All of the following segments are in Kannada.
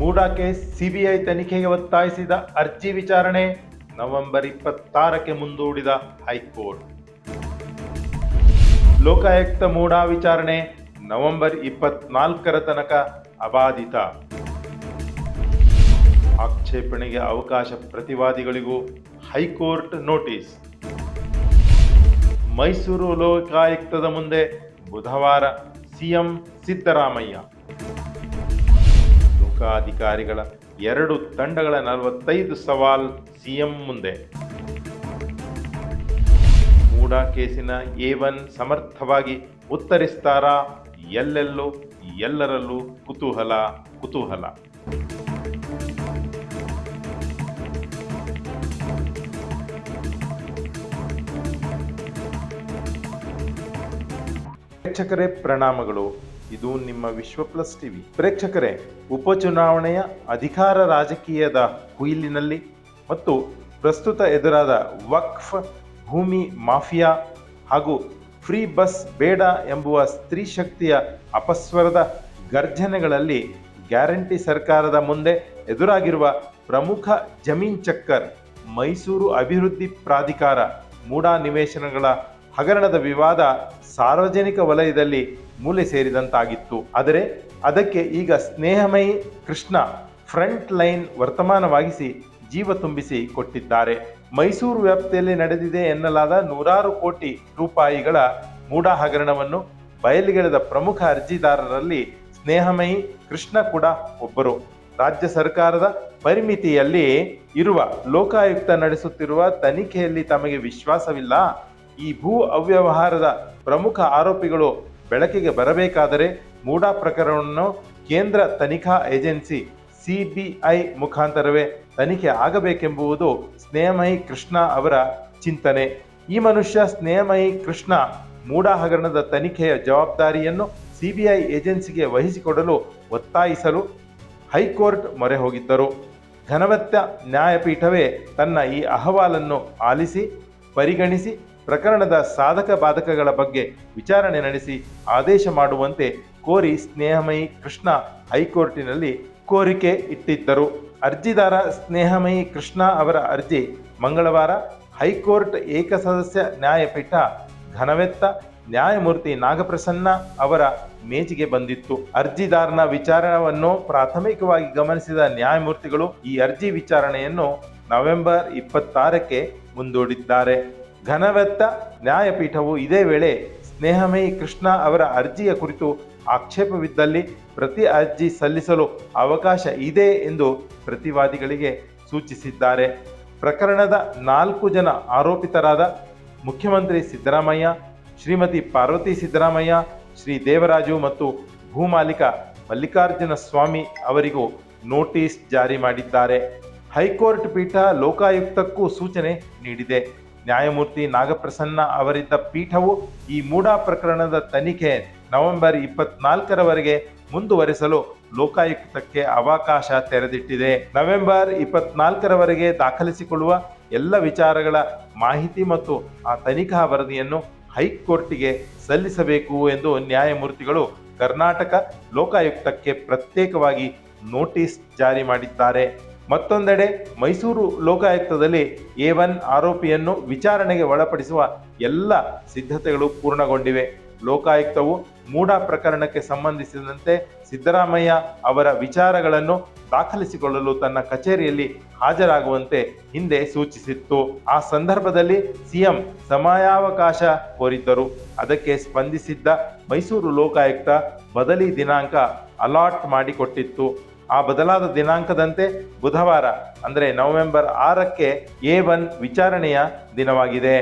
ಮೂಡಾ ಕೇಸ್ ಸಿಬಿಐ ತನಿಖೆಗೆ ಒತ್ತಾಯಿಸಿದ ಅರ್ಜಿ ವಿಚಾರಣೆ ನವೆಂಬರ್ ಇಪ್ಪತ್ತಾರಕ್ಕೆ ಮುಂದೂಡಿದ ಹೈಕೋರ್ಟ್. ಲೋಕಾಯುಕ್ತ ಮೂಡಾ ವಿಚಾರಣೆ ನವೆಂಬರ್ ಇಪ್ಪತ್ನಾಲ್ಕರ ತನಕ ಅಬಾಧಿತ. ಆಕ್ಷೇಪಣೆಗೆ ಅವಕಾಶ ಪ್ರತಿವಾದಿಗಳಿಗೂ ಹೈಕೋರ್ಟ್ ನೋಟಿಸ್. ಮೈಸೂರು ಲೋಕಾಯುಕ್ತದ ಮುಂದೆ ಬುಧವಾರ ಸಿಎಂ ಸಿದ್ದರಾಮಯ್ಯ. ಲೋಕಾಧಿಕಾರಿಗಳ ಎರಡು ತಂಡಗಳ ನಲವತ್ತೈದು ಸವಾಲ್ ಸಿಎಂ ಮುಂದೆ. ಮೂಡಾ ಕೇಸಿನ ಎ ಒನ್ ಸಮರ್ಥವಾಗಿ ಉತ್ತರಿಸ್ತಾರಾ? ಎಲ್ಲೆಲ್ಲೂ, ಎಲ್ಲರಲ್ಲೂ ಕುತೂಹಲ ಕುತೂಹಲ. ಪ್ರೇಕ್ಷಕರೇ, ಪ್ರಣಾಮಗಳು. ಇದು ನಿಮ್ಮ ವಿಶ್ವ ಪ್ಲಸ್ ಟಿವಿ. ಪ್ರೇಕ್ಷಕರೇ, ಉಪಚುನಾವಣೆಯ ಅಧಿಕಾರ ರಾಜಕೀಯದ ಕುಯಿಲಿನಲ್ಲಿ ಮತ್ತು ಪ್ರಸ್ತುತ ಎದುರಾದ ವಕ್ಫ್, ಭೂಮಿ ಮಾಫಿಯಾ ಹಾಗೂ ಫ್ರೀ ಬಸ್ ಬೇಡ ಎಂಬುವ ಸ್ತ್ರೀ ಶಕ್ತಿಯ ಅಪಸ್ವರದ ಗರ್ಜನೆಗಳಲ್ಲಿ ಗ್ಯಾರಂಟಿ ಸರ್ಕಾರದ ಮುಂದೆ ಎದುರಾಗಿರುವ ಪ್ರಮುಖ ಜಮೀನ್ ಚಕ್ಕರ್ ಮೈಸೂರು ಅಭಿವೃದ್ಧಿ ಪ್ರಾಧಿಕಾರ ಮೂಡಾ ನಿವೇಶನಗಳ ಹಗರಣದ ವಿವಾದ ಸಾರ್ವಜನಿಕ ವಲಯದಲ್ಲಿ ಮೂಲೆ ಸೇರಿದಂತಾಗಿತ್ತು. ಆದರೆ ಅದಕ್ಕೆ ಈಗ ಸ್ನೇಹಮಯಿ ಕೃಷ್ಣ ಫ್ರಂಟ್ ಲೈನ್ ವರ್ತಮಾನವಾಗಿಸಿ ಜೀವ ತುಂಬಿಸಿ ಕೊಟ್ಟಿದ್ದಾರೆ. ಮೈಸೂರು ವ್ಯಾಪ್ತಿಯಲ್ಲಿ ನಡೆದಿದೆ ಎನ್ನಲಾದ ನೂರಾರು ಕೋಟಿ ರೂಪಾಯಿಗಳ ಮೂಡ ಹಗರಣವನ್ನು ಬಯಲಿಗೆಳೆದ ಪ್ರಮುಖ ಅರ್ಜಿದಾರರಲ್ಲಿ ಸ್ನೇಹಮಯಿ ಕೃಷ್ಣ ಕೂಡ ಒಬ್ಬರು. ರಾಜ್ಯ ಸರ್ಕಾರದ ಪರಿಮಿತಿಯಲ್ಲಿ ಇರುವ ಲೋಕಾಯುಕ್ತ ನಡೆಸುತ್ತಿರುವ ತನಿಖೆಯಲ್ಲಿ ತಮಗೆ ವಿಶ್ವಾಸವಿಲ್ಲ. ಈ ಭೂ ಅವ್ಯವಹಾರದ ಪ್ರಮುಖ ಆರೋಪಿಗಳು ಬೆಳಕಿಗೆ ಬರಬೇಕಾದರೆ ಮೂಡಾ ಪ್ರಕರಣವನ್ನು ಕೇಂದ್ರ ತನಿಖಾ ಏಜೆನ್ಸಿ ಸಿಬಿಐ ಮುಖಾಂತರವೇ ತನಿಖೆ ಆಗಬೇಕೆಂಬುದು ಸ್ನೇಹಮಯಿ ಕೃಷ್ಣ ಅವರ ಚಿಂತನೆ. ಈ ಮನುಷ್ಯ ಸ್ನೇಹಮಯಿ ಕೃಷ್ಣ ಮೂಡಾ ಹಗರಣದ ತನಿಖೆಯ ಜವಾಬ್ದಾರಿಯನ್ನು ಸಿಬಿಐ ಏಜೆನ್ಸಿಗೆ ವಹಿಸಿಕೊಡಲು ಒತ್ತಾಯಿಸಲು ಹೈಕೋರ್ಟ್ ಮೊರೆ ಹೋಗಿದ್ದರು. ಘನವತ್ತ ನ್ಯಾಯಪೀಠವೇ ತನ್ನ ಈ ಅಹವಾಲನ್ನು ಆಲಿಸಿ, ಪರಿಗಣಿಸಿ ಪ್ರಕರಣದ ಸಾಧಕ ಬಾಧಕಗಳ ಬಗ್ಗೆ ವಿಚಾರಣೆ ನಡೆಸಿ ಆದೇಶ ಮಾಡುವಂತೆ ಕೋರಿ ಸ್ನೇಹಮಯಿ ಕೃಷ್ಣ ಹೈಕೋರ್ಟಿನಲ್ಲಿ ಕೋರಿಕೆ ಇಟ್ಟಿದ್ದರು. ಅರ್ಜಿದಾರ ಸ್ನೇಹಮಯಿ ಕೃಷ್ಣ ಅವರ ಅರ್ಜಿ ಮಂಗಳವಾರ ಹೈಕೋರ್ಟ್ ಏಕಸದಸ್ಯ ನ್ಯಾಯಪೀಠ ಘನವೆತ್ತ ನ್ಯಾಯಮೂರ್ತಿ ನಾಗಪ್ರಸನ್ನ ಅವರ ಮೇಜಿಗೆ ಬಂದಿತ್ತು. ಅರ್ಜಿದಾರನ ವಿಚಾರಣವನ್ನು ಪ್ರಾಥಮಿಕವಾಗಿ ಗಮನಿಸಿದ ನ್ಯಾಯಮೂರ್ತಿಗಳು ಈ ಅರ್ಜಿ ವಿಚಾರಣೆಯನ್ನು ನವೆಂಬರ್ ಇಪ್ಪತ್ತಾರಕ್ಕೆ ಮುಂದೂಡಿದ್ದಾರೆ. ಘನವೆತ್ತ ನ್ಯಾಯಪೀಠವು ಇದೇ ವೇಳೆ ಸ್ನೇಹಮಯಿ ಕೃಷ್ಣ ಅವರ ಅರ್ಜಿಯ ಕುರಿತು ಆಕ್ಷೇಪವಿದ್ದಲ್ಲಿ ಪ್ರತಿ ಅರ್ಜಿ ಸಲ್ಲಿಸಲು ಅವಕಾಶ ಇದೆ ಎಂದು ಪ್ರತಿವಾದಿಗಳಿಗೆ ಸೂಚಿಸಿದ್ದಾರೆ. ಪ್ರಕರಣದ ನಾಲ್ಕು ಜನ ಆರೋಪಿತರಾದ ಮುಖ್ಯಮಂತ್ರಿ ಸಿದ್ದರಾಮಯ್ಯ, ಶ್ರೀಮತಿ ಪಾರ್ವತಿ ಸಿದ್ದರಾಮಯ್ಯ, ಶ್ರೀ ದೇವರಾಜು ಮತ್ತು ಭೂಮಾಲಿಕ ಮಲ್ಲಿಕಾರ್ಜುನ ಸ್ವಾಮಿ ಅವರಿಗೂ ನೋಟಿಸ್ ಜಾರಿ ಮಾಡಿದ್ದಾರೆ. ಹೈಕೋರ್ಟ್ ಪೀಠ ಲೋಕಾಯುಕ್ತಕ್ಕೂ ಸೂಚನೆ ನೀಡಿದೆ. ನ್ಯಾಯಮೂರ್ತಿ ನಾಗಪ್ರಸನ್ನ ಅವರಿದ್ದ ಪೀಠವು ಈ ಮೂಡಾ ಪ್ರಕರಣದ ತನಿಖೆ ನವೆಂಬರ್ ಇಪ್ಪತ್ನಾಲ್ಕರವರೆಗೆ ಮುಂದುವರೆಸಲು ಲೋಕಾಯುಕ್ತಕ್ಕೆ ಅವಕಾಶ ತೆರೆದಿಟ್ಟಿದೆ. ನವೆಂಬರ್ ಇಪ್ಪತ್ನಾಲ್ಕರವರೆಗೆ ದಾಖಲಿಸಿಕೊಳ್ಳುವ ಎಲ್ಲ ವಿಚಾರಗಳ ಮಾಹಿತಿ ಮತ್ತು ಆ ತನಿಖಾ ವರದಿಯನ್ನು ಹೈಕೋರ್ಟಿಗೆ ಸಲ್ಲಿಸಬೇಕು ಎಂದು ನ್ಯಾಯಮೂರ್ತಿಗಳು ಕರ್ನಾಟಕ ಲೋಕಾಯುಕ್ತಕ್ಕೆ ಪ್ರತ್ಯೇಕವಾಗಿ ನೋಟಿಸ್ ಜಾರಿ ಮಾಡಿದ್ದಾರೆ. ಮತ್ತೊಂದೆಡೆ ಮೈಸೂರು ಲೋಕಾಯುಕ್ತದಲ್ಲಿ ಎ ಒನ್ ಆರೋಪಿಯನ್ನು ವಿಚಾರಣೆಗೆ ಒಳಪಡಿಸುವ ಎಲ್ಲ ಸಿದ್ಧತೆಗಳು ಪೂರ್ಣಗೊಂಡಿವೆ. ಲೋಕಾಯುಕ್ತವು ಮೂಡ ಪ್ರಕರಣಕ್ಕೆ ಸಂಬಂಧಿಸಿದಂತೆ ಸಿದ್ದರಾಮಯ್ಯ ಅವರ ವಿಚಾರಗಳನ್ನು ದಾಖಲಿಸಿಕೊಳ್ಳಲು ತನ್ನ ಕಚೇರಿಯಲ್ಲಿ ಹಾಜರಾಗುವಂತೆ ಹಿಂದೆ ಸೂಚಿಸಿತ್ತು. ಆ ಸಂದರ್ಭದಲ್ಲಿ ಸಿಎಂ ಸಮಯಾವಕಾಶ ಕೋರಿದ್ದರು. ಅದಕ್ಕೆ ಸ್ಪಂದಿಸಿದ್ದ ಮೈಸೂರು ಲೋಕಾಯುಕ್ತ ಬದಲಿ ದಿನಾಂಕ ಅಲಾಟ್ ಮಾಡಿಕೊಟ್ಟಿತ್ತು. ಆ ಬದಲಾದ ದಿನಾಂಕದಂತೆ ಬುಧವಾರ, ಅಂದರೆ ನವೆಂಬರ್ ಆರಕ್ಕೆ ಎ ಒನ್ ವಿಚಾರಣೆಯ ದಿನವಾಗಿದೆ.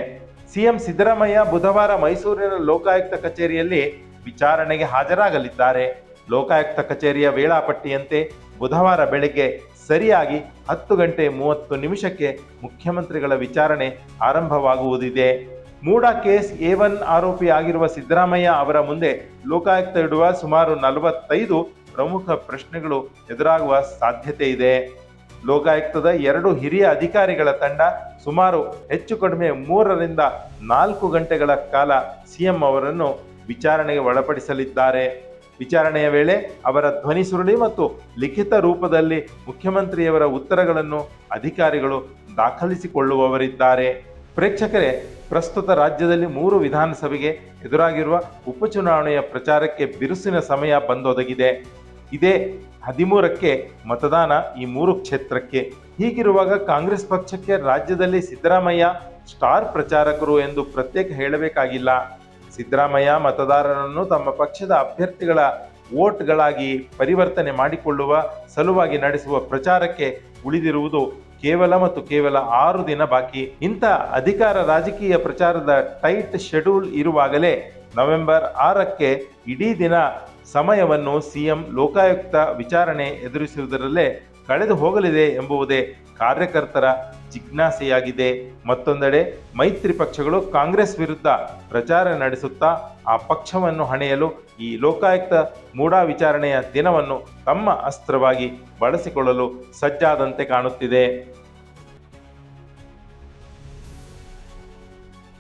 ಸಿಎಂ ಸಿದ್ದರಾಮಯ್ಯ ಬುಧವಾರ ಮೈಸೂರಿನ ಲೋಕಾಯುಕ್ತ ಕಚೇರಿಯಲ್ಲಿ ವಿಚಾರಣೆಗೆ ಹಾಜರಾಗಲಿದ್ದಾರೆ. ಲೋಕಾಯುಕ್ತ ಕಚೇರಿಯ ವೇಳಾಪಟ್ಟಿಯಂತೆ ಬುಧವಾರ ಬೆಳಗ್ಗೆ ಸರಿಯಾಗಿ ಹತ್ತು ಗಂಟೆ ಮೂವತ್ತು ನಿಮಿಷಕ್ಕೆ ಮುಖ್ಯಮಂತ್ರಿಗಳ ವಿಚಾರಣೆ ಆರಂಭವಾಗುವುದಿದೆ. ಮೂಡಾ ಕೇಸ್ ಎ ಒನ್ ಆರೋಪಿ ಆಗಿರುವ ಸಿದ್ದರಾಮಯ್ಯ ಅವರ ಮುಂದೆ ಲೋಕಾಯುಕ್ತ ಇಡುವ ಸುಮಾರು ನಲವತ್ತೈದು ಪ್ರಮುಖ ಪ್ರಶ್ನೆಗಳು ಎದುರಾಗುವ ಸಾಧ್ಯತೆ ಇದೆ. ಲೋಕಾಯುಕ್ತದ ಎರಡು ಹಿರಿಯ ಅಧಿಕಾರಿಗಳ ತಂಡ ಸುಮಾರು ಹೆಚ್ಚು ಕಡಿಮೆ ಮೂರರಿಂದ ನಾಲ್ಕು ಗಂಟೆಗಳ ಕಾಲ ಸಿಎಂ ಅವರನ್ನು ವಿಚಾರಣೆಗೆ ಒಳಪಡಿಸಲಿದ್ದಾರೆ. ವಿಚಾರಣೆಯ ವೇಳೆ ಅವರ ಧ್ವನಿ ಸುರುಳಿ ಮತ್ತು ಲಿಖಿತ ರೂಪದಲ್ಲಿ ಮುಖ್ಯಮಂತ್ರಿಯವರ ಉತ್ತರಗಳನ್ನು ಅಧಿಕಾರಿಗಳು ದಾಖಲಿಸಿಕೊಳ್ಳುವವರಿದ್ದಾರೆ. ಪ್ರೇಕ್ಷಕರೇ, ಪ್ರಸ್ತುತ ರಾಜ್ಯದಲ್ಲಿ ಮೂರು ವಿಧಾನಸಭೆಗೆ ಎದುರಾಗಿರುವ ಉಪಚುನಾವಣೆಯ ಪ್ರಚಾರಕ್ಕೆ ಬಿರುಸಿನ ಸಮಯ ಬಂದೊದಗಿದೆ. ಇದೇ ಹದಿಮೂರಕ್ಕೆ ಮತದಾನ ಈ ಮೂರು ಕ್ಷೇತ್ರಕ್ಕೆ. ಹೀಗಿರುವಾಗ ಕಾಂಗ್ರೆಸ್ ಪಕ್ಷಕ್ಕೆ ರಾಜ್ಯದಲ್ಲಿ ಸಿದ್ದರಾಮಯ್ಯ ಸ್ಟಾರ್ ಪ್ರಚಾರಕರು ಎಂದು ಪ್ರತ್ಯೇಕ ಹೇಳಬೇಕಾಗಿಲ್ಲ. ಸಿದ್ದರಾಮಯ್ಯ ಮತದಾರರನ್ನು ತಮ್ಮ ಪಕ್ಷದ ಅಭ್ಯರ್ಥಿಗಳ ವೋಟ್ಗಳಾಗಿ ಪರಿವರ್ತನೆ ಮಾಡಿಕೊಳ್ಳುವ ಸಲುವಾಗಿ ನಡೆಸುವ ಪ್ರಚಾರಕ್ಕೆ ಉಳಿದಿರುವುದು ಕೇವಲ ಮತ್ತು ಕೇವಲ ಆರು ದಿನ ಬಾಕಿ. ಇಂಥ ಅಧಿಕಾರ ರಾಜಕೀಯ ಪ್ರಚಾರದ ಟೈಟ್ ಶೆಡ್ಯೂಲ್ ಇರುವಾಗಲೇ ನವೆಂಬರ್ ಆರಕ್ಕೆ ಇಡೀ ದಿನ ಸಮಯವನ್ನು ಸಿಎಂ, ಲೋಕಾಯುಕ್ತ ವಿಚಾರಣೆ ಎದುರಿಸುವುದರಲ್ಲೇ ಕಳೆದು ಹೋಗಲಿದೆ ಎಂಬುವುದೇ ಕಾರ್ಯಕರ್ತರ ಜಿಜ್ಞಾಸೆಯಾಗಿದೆ. ಮತ್ತೊಂದೆಡೆ ಮೈತ್ರಿ ಪಕ್ಷಗಳು ಕಾಂಗ್ರೆಸ್ ವಿರುದ್ಧ ಪ್ರಚಾರ ನಡೆಸುತ್ತಾ ಆ ಪಕ್ಷವನ್ನು ಹಣೆಯಲು ಈ ಲೋಕಾಯುಕ್ತ ಮೂಡಾ ವಿಚಾರಣೆಯ ದಿನವನ್ನು ತಮ್ಮ ಅಸ್ತ್ರವಾಗಿ ಬಳಸಿಕೊಳ್ಳಲು ಸಜ್ಜಾದಂತೆ ಕಾಣುತ್ತಿದೆ.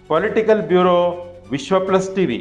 Political bureau Vishwa plus TV.